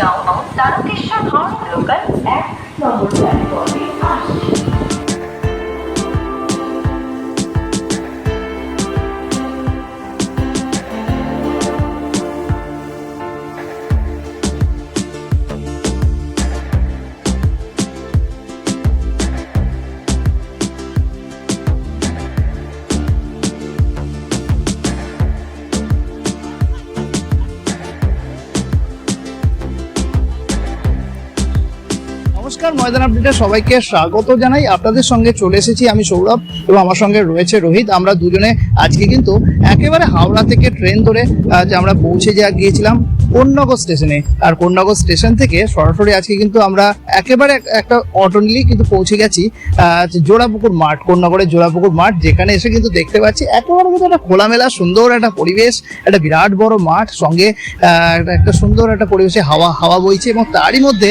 Down Tarakeswar Howrah local এক নম্বর প্ল্যাটফর্মে নমস্কার আপডেটে সবাইকে স্বাগত জানাই। আপনাদের সঙ্গে চলে এসেছি আমি সৌরভ এবং আমার সঙ্গে রয়েছে রোহিত। আমরা দুজনে আজকে কিন্তু একেবারে হাওড়া থেকে ট্রেন ধরে আমরা পৌঁছে যা গিয়েছিলাম কোন্নগর স্টেশনে। আর কোন্নগর স্টেশন থেকে সরাসরি আজকে কিন্তু আমরা একেবারে একটা অটো নিলেই কিন্তু পৌঁছে গেছি জোড়াপুকুর মাঠ, কোন্নগরের জোড়াপুকুর মাঠ, যেখানে এসে কিন্তু দেখতে পাচ্ছি একেবারে কিন্তু একটা খোলামেলা, সুন্দর একটা পরিবেশ, একটা বিরাট বড় মাঠ, সঙ্গে একটা সুন্দর একটা পরিবেশে হাওয়া হাওয়া বইছে এবং তারই মধ্যে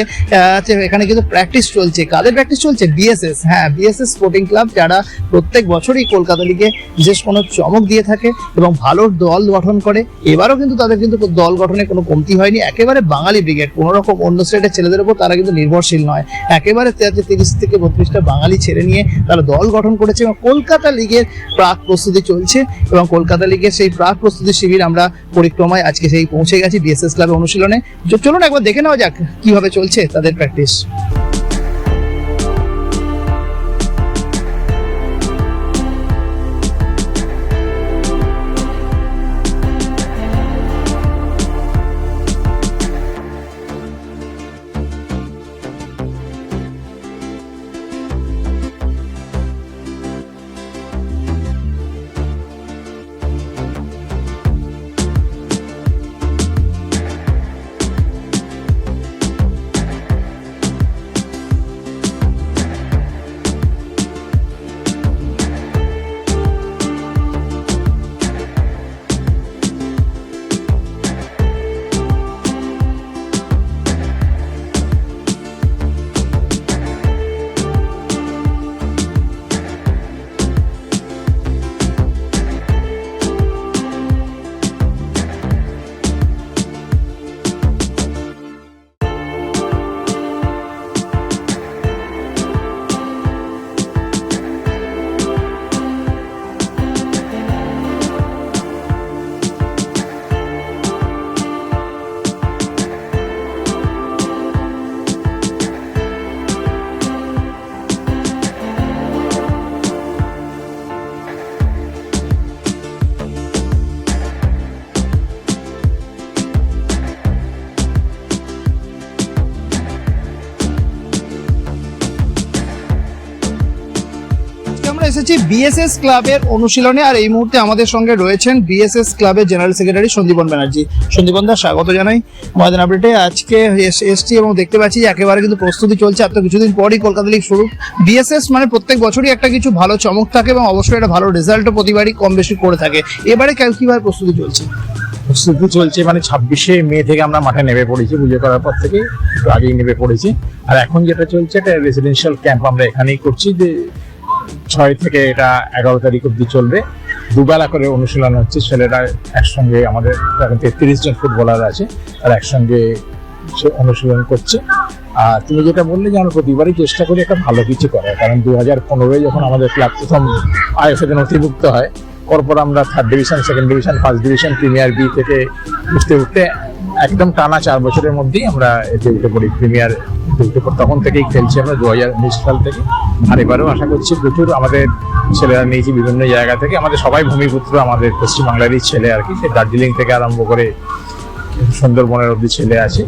এখানে কিন্তু প্র্যাকটিস চলছে, কাদের প্র্যাকটিস চলছে? বিএসএস হ্যাঁ বিএসএস স্পোর্টিং ক্লাব যারা প্রত্যেক বছরই কলকাতা লিগে বিশেষ কোনো চমক দিয়ে থাকে এবং ভালো দল গঠন করে, এবারও কিন্তু তাদের কিন্তু দল গঠনে কোনো কমতি হয়নি। একেবারে বাঙালি ব্রিগেড কোনো রকম অন্য স্টেটের ছেলেদের উপর তারা কিন্তু নির্ভরশীল নয়। একেবারে তিরিশ থেকে বত্রিশটা বাঙালি ছেড়ে নিয়ে তারা দল গঠন করেছে এবং কলকাতা লিগের প্রাক প্রস্তুতি চলছে এবং কলকাতা লিগের সেই প্রাক প্রস্তুতি শিবির আমরা পরিক্রমায় আজকে সেই পৌঁছে গেছি বিএসএস ক্লাবের অনুশীলনে। চলুন একবার দেখে নেওয়া যাক কীভাবে চলছে তাদের প্র্যাকটিস আমরা এসেছি বিএসএস ক্লাবের অনুশীলনে আর এই মুহূর্তে আমাদের সঙ্গে রয়েছেন বিএসএস ক্লাবের জেনারেল সেক্রেটারি সন্দীপন ব্যানার্জি। সন্দীপন দা, স্বাগত জানাই। ময়দান আপডেটে আজকে এস- এসছি এবং দেখতে পাচ্ছি যে একেবারে কিন্তু প্রস্তুতি চলছে। আর তো কিছুদিন পরই কলকাতা লিগ শুরু। বিএসএস মানে প্রত্যেক বছরই একটা কিছু ভালো চমক থাকে এবং অবশ্যই একটা ভালো রেজাল্টও প্রতিবারই কম বেশি করে থাকে। এবারে কীভাবে প্রস্তুতি চলছে? প্রস্তুতি চলছে মানে ছাব্বিশে মে থেকে আমরা মাঠে নেমে পড়েছি, পুজো করার পর থেকে একটু আগেই নেমে পড়েছি। আর এখন যেটা চলছে এটা রেসিডেন্সিয়াল ক্যাম্প আমরা এখানেই করছি যে ছয় থেকে এটা এগারো তারিখ অব্দি চলবে। দুবেলা করে অনুশীলন হচ্ছে, ছেলেরা একসঙ্গে আমাদের তেত্রিশ জন ফুটবলার আছে, তারা একসঙ্গে অনুশীলন করছে। আর তুমি যেটা বললে যে আমরা প্রতিবারই চেষ্টা করি একটা ভালো কিছু করার, কারণ দু হাজার পনেরোয় যখন আমাদের ক্লাব প্রথম আইএফএতে নথিভুক্ত হয়, পরপর আমরা third division second division first division premier B থেকে উঠতে উঠতে একদম টানা চার বছরের মধ্যেই আমরা এতে করি, প্রিমিয়ার তখন থেকেই খেলছি আমরা দু হাজার উনিশ সাল থেকে। আর এবারেও আশা করছি প্রচুর আমাদের ছেলেরা নিয়েছি বিভিন্ন জায়গা থেকে। আমাদের সবাই ভূমিপুত্র, আমাদের পশ্চিমবাংলারই ছেলে আর কি। সে দার্জিলিং থেকে আরম্ভ করে সুন্দরবনের অব্দি ছেলে আছে।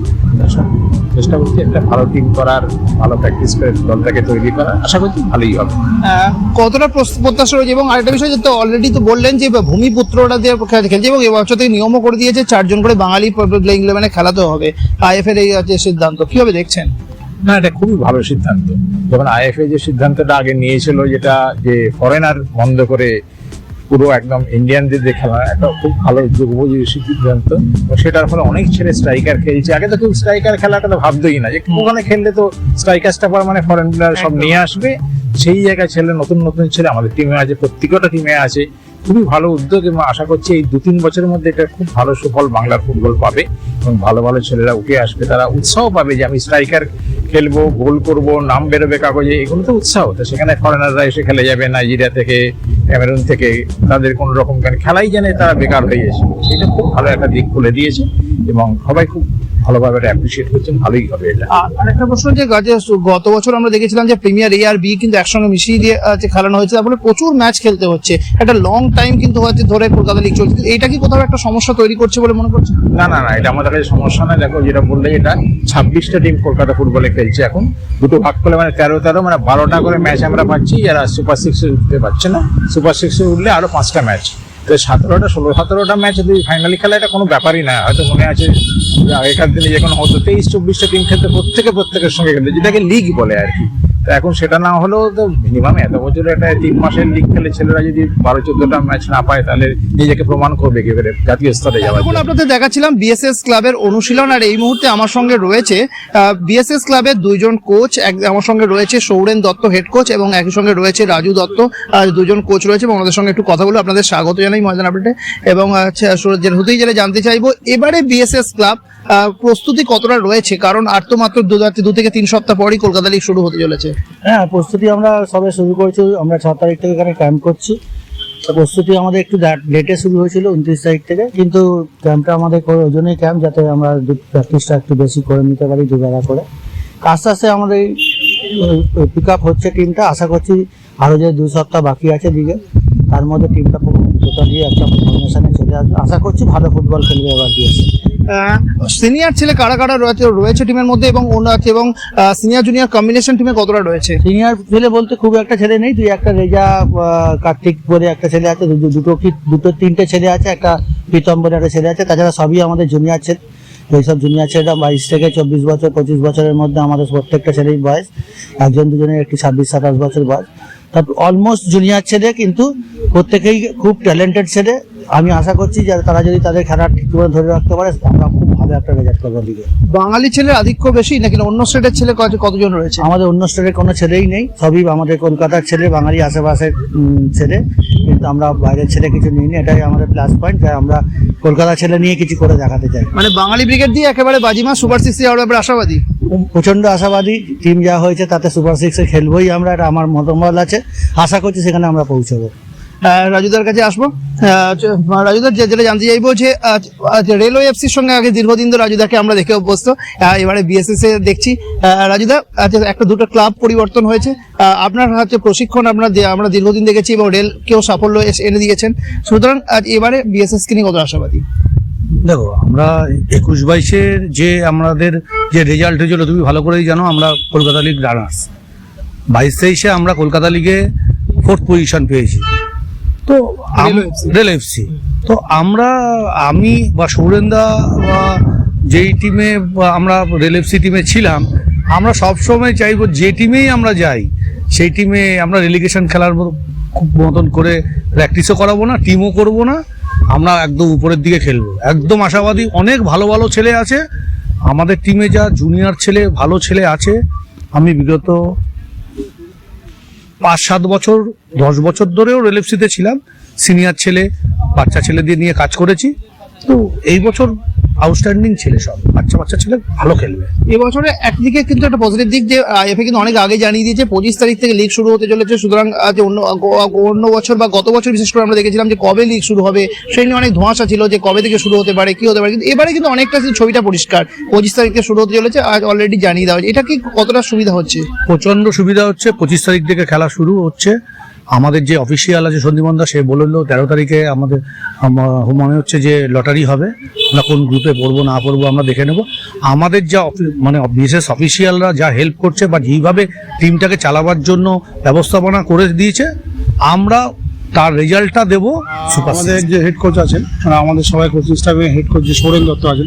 চেষ্টা করছি একটা ভালো টিম করার ভালো প্র্যাকটিস করে দলটাকে তৈরি করার। আশা করছি ভালোই হবে। কতটা প্রত্যাশা রয়েছে? এবং আরেকটা বিষয় যেটা অলরেডি তো বললেন যে ভূমিপুত্রটা দিয়ে খেলছে এবং এবছর থেকে নিয়মও করে দিয়েছে চারজন করে বাঙালি প্লেইং ইলেভেনে খেলাতে হবে। আইএফ এর এই আছে সিদ্ধান্ত কীভাবে দেখছেন? না এটা খুবই ভালো সিদ্ধান্ত। যেমন আইএফএ যে সিদ্ধান্তটা আগে নিয়েছিল যেটা যে ফরেনার বন্ধ করে পুরো একদম ইন্ডিয়ানদের দিয়ে খেলা একটা খুব ভালো যুগোপযোগী সিদ্ধান্ত। সেটার ফলে অনেক ছেলে স্ট্রাইকার খেলছে। আগে তো কেউ স্ট্রাইকার খেলাটা তো ভাবতোই না যে ওখানে খেললে তো স্ট্রাইকারটা পর মানে ফরেন প্লেয়ার সব নিয়ে আসবে। সেই জায়গায় ছেলে নতুন নতুন ছেলে আমাদের টিমে আছে প্রত্যেকটা টিমে আছে। খুবই ভালো উদ্যোগ এবং আশা করছি এই দু তিন বছরের মধ্যে এটা খুব ভালো সুফল বাংলার ফুটবল পাবে এবং ভালো ভালো ছেলেরা উঠে আসবে। তারা উৎসাহ পাবে যে আমি স্ট্রাইকার খেলব গোল করব নাম বেরোবে কাগজে। এগুলো তো উৎসাহ। তো সেখানে ফরেনাররা এসে খেলে যাবে নাইজেরিয়া থেকে। ক্যামেরুন থেকে তাদের কোনো রকম খেলাই জানে, তারা বেকার হয়ে এসে, এটা খুব ভালো একটা দিক খুলে দিয়েছে এবং সবাই খুব ভালোভাবে অ্যাপ্রিসিয়েট করছেন ভালোই হবে এটা। আর আরেকটা প্রশ্ন যে গত বছর আমরা দেখেছিলাম যে প্রিমিয়ার এ আর বি কিন্তু একসঙ্গে মিশিয়ে দিয়ে খেলানো হয়েছে তারপরে প্রচুর ম্যাচ খেলতে হচ্ছে। একটা লং টাইম কিন্তু হচ্ছে ধরে কলকাতা লিগ চলছে। এইটা কি কোথাও একটা সমস্যা তৈরি করছে বলে মনে করছে না না না এটা আমাদের কাছে সমস্যা নয়। দেখো যেটা বললে এটা ছাব্বিশটা টিম কলকাতা ফুটবলে খেলছে এখন। দুটো ভাগ করলে মানে তেরো তেরো মানে বারোটা করে ম্যাচ আমরা পাচ্ছি। যারা সুপার সিক্সে উঠতে পারছে না সুপার সিক্সে উঠলে আরও পাঁচটা ম্যাচ তো সতেরোটা ষোলো, সতেরোটা ম্যাচ যদি ফাইনালি খেলা, এটা কোনো ব্যাপারই না। হয়তো মনে আছে আগেকার দিনে যে কোনো হতো। তেইশ, চব্বিশটা টিম খেলতে প্রত্যেকে প্রত্যেকের সঙ্গে খেলতে, যেটাকে লিগ বলে আর কি। তো এখন সেটা না হলেও তো মিনিমাম এত বছর একটা তিন মাসের লিগ খেলে ছেলেরা যদি বারো চোদ্দটা ম্যাচ না পায় তাহলে নিজেকে প্রমাণ করবে কি করে জাতীয় স্তরে যাওয়ার এখন আপনাদের দেখাচ্ছিলাম বিএসএস ক্লাবের অনুশীলন আর এই মুহূর্তে আমার সঙ্গে রয়েছে বিএসএস ক্লাবের দুইজন কোচ এক আমার সঙ্গে রয়েছে সৌরেন দত্ত হেড কোচ এবং একই সঙ্গে রয়েছে রাজু দত্ত আর দুজন কোচ রয়েছে এবং ওনাদের সঙ্গে একটু কথা বলে আপনাদের স্বাগত জানাই ময়দান আপডেটে এবং আচ্ছা, সৌরভ, যে হতেই গেলে জানতে চাইব এবারে বিএসএস ক্লাব প্রস্তুতি কতটা রয়েছে? কারণ আর তো মাত্র দু দু থেকে তিন সপ্তাহ পরই কলকাতা লিগ শুরু হতে চলেছে। হ্যাঁ প্রস্তুতি আমরা সবে শুরু করেছি, আমরা ছ তারিখ থেকে এখানে ক্যাম্প করছি। প্রস্তুতি আমাদের একটু লেটে শুরু হয়েছিল, উনত্রিশ তারিখ থেকে। কিন্তু ক্যাম্পটা আমাদের করে ওই জন্যই ক্যাম্প যাতে আমরা প্র্যাকটিসটা একটু বেশি করে নিতে পারি দুবেলা করে। আস্তে আস্তে আমাদের পিক আপ হচ্ছে টিমটা আশা করছি আরও যে দু সপ্তাহ বাকি আছে দিকে, তার মধ্যে টিমটা টোটালি একটা ফরমেশনে চলে আসবে। আশা করছি ভালো ফুটবল খেলবে এবার দিয়েছে সিনিয়র ছেলে কারা কারা রয়েছে রয়েছে টিমের মধ্যে এবং ওনা- এবং সিনিয়র জুনিয়র কম্বিনেশন টিমে কতটা রয়েছে? সিনিয়র ছেলে বলতে খুব একটা ছেলে নেই, তুই একটা রেজা কার্তিক বলে একটা ছেলে আছে দুটো কি, দুটো তিনটে ছেলে আছে, একটা প্রীতম বলে একটা ছেলে আছে, তাছাড়া সবই আমাদের জুনিয়র ছেলে, এইসব জুনিয়র ছেলেরা বাইশ থেকে চব্বিশ বছর, পঁচিশ বছরের মধ্যে আমাদের প্রত্যেকটা ছেলেই বয়স, একজন দুজনের একটি ছাব্বিশ, সাতাশ বছর বয়স তারপর অলমোস্ট জুনিয়র ছেলে কিন্তু প্রত্যেকেই খুব ট্যালেন্টেড ছেলে আমি আশা করছি যে তারা যদি তাদের খেলা ঠিক করে ধরে রাখতে পারে আমরা খুব ভালো একটা রেজাল্ট করব দিকে বাঙালি ছেলের আধিক্য বেশি নাকি অন্য স্টেটের ছেলে কত- কতজন রয়েছে? আমাদের অন্য স্টেটের কোনো ছেলেই নেই সবই আমাদের কলকাতার ছেলে বাঙালি আশেপাশের ছেলে। কিন্তু আমরা বাইরের ছেলে কিছু নিইনি এটাই আমাদের প্লাস পয়েন্ট যে আমরা কলকাতা ছেলে নিয়ে কিছু করে দেখাতে চাই। মানে বাঙালি ব্রিগেড দিয়ে একেবারে বাজিমা সুপার সিক্সে ব্যাপারে আশাবাদী? প্রচণ্ড আশাবাদী টিম যা হয়েছে তাতে সুপার সিক্সে খেলবোই আমরা এটা আমার মতামত আছে। আশা করছি সেখানে আমরা পৌঁছবো। রাজুদার কাছে আসব। আহ, রাজুদার যেটা জানতে চাইব যে রেলওয়ে এফসির সঙ্গে আগে দীর্ঘদিন ধরে রাজুদাকে আমরা দেখে অভ্যস্ত। আহ, এবারে বিএসএস এ দেখছি রাজুদা আচ্ছা, একটা দুটো ক্লাব পরিবর্তন হয়েছে। আপনার হচ্ছে প্রশিক্ষণ আমরা আমরা দীর্ঘদিন দেখেছি এবং রেলকেও সাফল্য এস- এনে দিয়েছেন। সুতরাং আজ এবারে বিএসএস কে নিয়ে কত আশাবাদী? দেখো আমরা একুশ বাইশের যে আমাদের যে রেজাল্ট হয়েছিল তুমি ভালো করেই জানো আমরা কলকাতা লিগ রানার্স বাইশ তেইশে আমরা কলকাতা লিগে ফোর্থ পজিশন পেয়েছি। তো রেল এফসি তো আমরা আমি বা সৌরেন্দা বা যেই টিমে আমরা রেল এফসি টিমে ছিলাম আমরা সবসময় চাইব যে টিমেই আমরা যাই সেই টিমে আমরা রেলিগেশন খেলার মতন করে প্র্যাকটিসও করাবো না টিমও করব না আমরা একদম উপরের দিকে খেলব। একদম আশাবাদী অনেক ভালো ভালো ছেলে আছে আমাদের টিমে যা জুনিয়র ছেলে ভালো ছেলে আছে আমি বিগত পাঁচ সাত বছর, দশ বছর ধরেও রেলেপসিতে ছিলাম। সিনিয়র ছেলে, বাচ্চা ছেলে দিয়ে নিয়ে কাজ করেছি। তো এই বছর আউটস্ট্যান্ডিং ছেলে সব। বাচ্চা বাচ্চা ছেলে ভালো খেলবে। এবছরে একদিকে কিন্তু একটা পজিটিভ দিক যে আইএফএ কিন্তু অনেক আগে জানিয়ে দিয়েছে পঁচিশ তারিখ থেকে লিগ শুরু হতে চলেছে। সুতরাং আজ অন্য অন্য বছর বা গত বছর বিশেষ করে আমরা দেখেছিলাম যে কবে লিগ শুরু হবে সেই নিয়ে অনেক ধোঁয়াশা ছিল যে কবে থেকে শুরু হতে পারে কি হতে পারে। কিন্তু এবারে কিন্তু অনেকটা ছবিটা পরিষ্কার। পঁচিশ তারিখ থেকে শুরু হতে চলেছে আজ অলরেডি জানিয়ে দেওয়া হয়েছে। এটা কি কতটা সুবিধা হচ্ছে? প্রচণ্ড সুবিধা হচ্ছে। পঁচিশ তারিখ থেকে খেলা শুরু হচ্ছে। আমাদের যে অফিসিয়াল আছে সন্দীপন্দা সে বলল, তেরো তারিখে আমাদের, আম- মনে হচ্ছে যে লটারি হবে। আমরা কোন গ্রুপে পড়ব, না পড়ব, আমরা দেখে নেব। আমাদের যা মানে বিশেষ অফিসিয়ালরা যা হেল্প করছে বা যেইভাবে টিমটাকে চালাবার জন্য ব্যবস্থাপনা করে দিয়েছে, আমরা তার রেজাল্টটা দেবো। আমাদের যে হেড কোচ আছেন মানে আমাদের সবাই কোচিং স্টাফে হেড কোচ যে সৌরেন দত্ত আছেন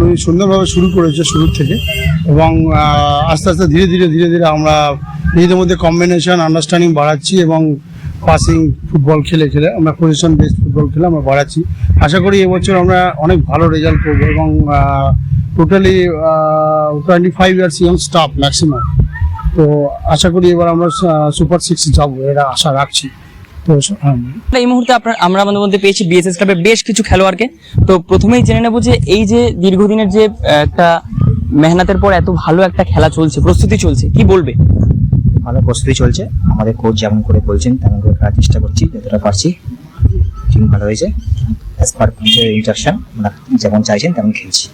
উনি সুন্দরভাবে শুরু করেছে শুরুর থেকে। এবং আস্তে আস্তে ধীরে ধীরে ধীরে ধীরে আমরা নিজেদের মধ্যে কম্বিনেশন আন্ডারস্ট্যান্ডিং বাড়াচ্ছি এবং পাসিং ফুটবল খেলে খেলে, আমরা পজিশন বেসড ফুটবল খেলে আমরা বাড়াচ্ছি। আশা করি এবছর আমরা অনেক ভালো রেজাল্ট করব এবং totally twenty five years young staff maximum তো আশা করি এবার আমরা সুপার সিক্স যাব এরা আশা রাখছি। তো হ্যাঁ এই মুহূর্তে আপনার আমরা আমাদের মধ্যে পেয়েছি বিএসএস ক্লাবের বেশ কিছু খেলোয়াড়কে। তো প্রথমেই জেনে নেব যে এই যে দীর্ঘদিনের যে একটা মেহনতের পর এত ভালো একটা খেলা চলছে প্রস্তুতি চলছে কি বলবে? ভালো প্রস্তুতি চলছে। আমাদের কোচ যেমন করে বলছেন তেমন করে করার চেষ্টা করছি যতটা পারছি। টিম ভালো হয়েছে। অ্যাজ পার ইন্টারশন আমরা যেমন চাইছেন তেমন খেলছি।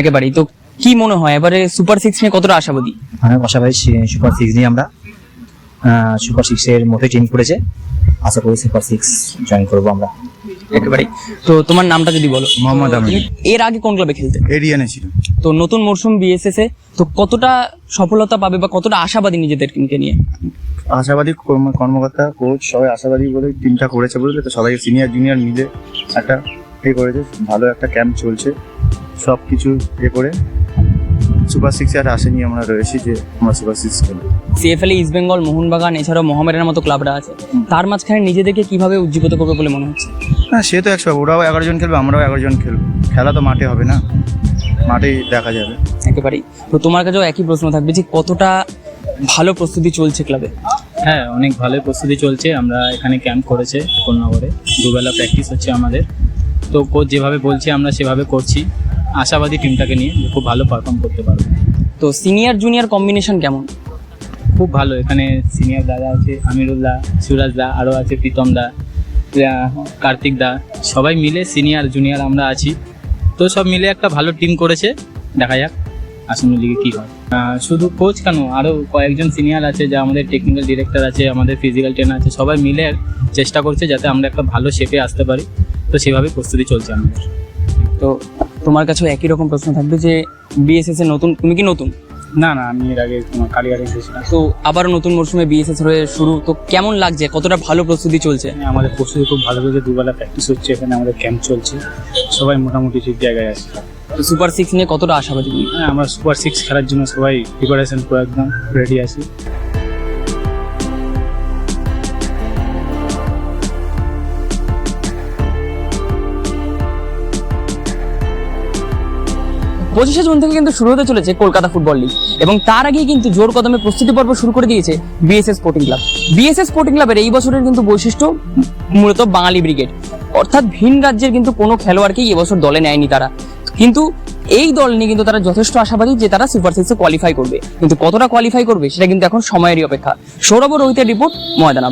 একেবারেই। তো কি মনে হয়? এবারে সুপার সিক্স নিয়ে কতটা আশাবাদী? অনেক পাশাপাশি সুপার সিক্স নিয়ে আমরা সুপার সিক্সের মধ্যে টিম করেছে। আশা করি সুপার সিক্স জয়েন করব আমরা। একেবারেই। তো তোমার নামটা যদি বলো। মোহাম্মদ তুমি এর আগে কোন ক্লাবে খেলতে? এরিয়ানে ছিল তো নতুন মরশুম বিএসএস এ তো কতটা সফলতা পাবে বা কতটা আশাবাদী নিজেদেরকে নিয়ে? আশাবাদী কর্মকর্তা কোচ সবাই আশাবাদী বলে টিমটা করেছে বুঝলে তো? সবাই সিনিয়র জুনিয়র মিলে একটা এ করেছে ভালো একটা ক্যাম্প চলছে। সব কিছু এ করে সুপার সিক্স আর আশা নিয়ে আমরা রয়েছি যে আমরা সুপার সিক্স খেলব। সিএফএল ইস্ট বেঙ্গল মোহনবাগান এছাড়াও মোহামেডানের মতো ক্লাবরা আছে। তার মাঝখানে নিজেদেরকে কীভাবে উজ্জীবিত করবে বলে মনে হচ্ছে? না সে তো একশো ওরাও এগারো জন খেলবে আমরাও এগারো জন খেলব। খেলা তো মাঠে হবে না মাঠেই দেখা যাবে। একেবারেই। তো তোমার কাছেও একই প্রশ্ন থাকবে যে কতটা ভালো প্রস্তুতি চলছে ক্লাবে হ্যাঁ অনেক ভালো প্রস্তুতি চলছে আমরা এখানে ক্যাম্প করেছে কোলনগরে দুবেলা প্র্যাকটিস হচ্ছে আমাদের। তো কোচ যেভাবে বলছে আমরা সেভাবে করছি। আশাবাদী টিমটাকে নিয়ে খুব ভালো পারফর্ম করতে পারবে। তো সিনিয়র জুনিয়র কম্বিনেশন কেমন? খুব ভালো এখানে সিনিয়র দাদা আছে আমিরুল্লাহ সুরাজ দা আরও আছে প্রীতম দা কার্তিক দা সবাই মিলে সিনিয়র জুনিয়র আমরা আছি। তো সব মিলে একটা ভালো টিম করেছে দেখা যাক আসন্ন লিগে কী হয়। শুধু কোচ কেন আরও কয়েকজন সিনিয়র আছে যা আমাদের টেকনিক্যাল ডিরেক্টর আছে আমাদের ফিজিক্যাল ট্রেনার আছে সবাই মিলে চেষ্টা করছে যাতে আমরা একটা ভালো শেপে আসতে পারি। তো সেভাবে প্রস্তুতি চলছে আমাদের। তো তোমার কাছেও একই রকম প্রশ্ন থাকবে যে বিএসএস এ নতুন তুমি কি নতুন? না না আমি এর আগে তোমার কালীঘাটে এসেছিলাম তো আবারও নতুন মরশুমে বিএসএস হয়ে শুরু তো কেমন লাগছে? কতটা ভালো প্রস্তুতি চলছে? আমাদের প্রস্তুতি খুব ভালো হয়েছে দুবেলা প্র্যাকটিস হচ্ছে এখানে আমাদের ক্যাম্প চলছে। সবাই মোটামুটি ঠিক জায়গায় আছে। তো সুপার সিক্স নিয়ে কতটা আশাবাদী হ্যাঁ আমরা সুপার সিক্স খেলার জন্য সবাই প্রিপারেশন পুরো একদম রেডি আছি। পঁচিশে জুন থেকে কিন্তু শুরু হতে চলেছে কলকাতা ফুটবল লিগ। এবং তার আগেই কিন্তু জোর কদমে প্রস্তুতি পর্ব শুরু করে দিয়েছে BSS sporting club. BSS sporting ক্লাবের এই বছরের কিন্তু বৈশিষ্ট্য মূলত বাঙালি ব্রিগেড। অর্থাৎ ভিন রাজ্যের কিন্তু কোনো খেলোয়াড়কেই এবছর দলে নেয়নি তারা। কিন্তু এই দল নিয়ে কিন্তু তারা যথেষ্ট আশাবাদী যে তারা সুপার সিক্সে কোয়ালিফাই করবে। কিন্তু কতটা কোয়ালিফাই করবে সেটা কিন্তু এখন সময়েরই অপেক্ষা। সৌরভ রোহিতের রিপোর্ট ময়দানা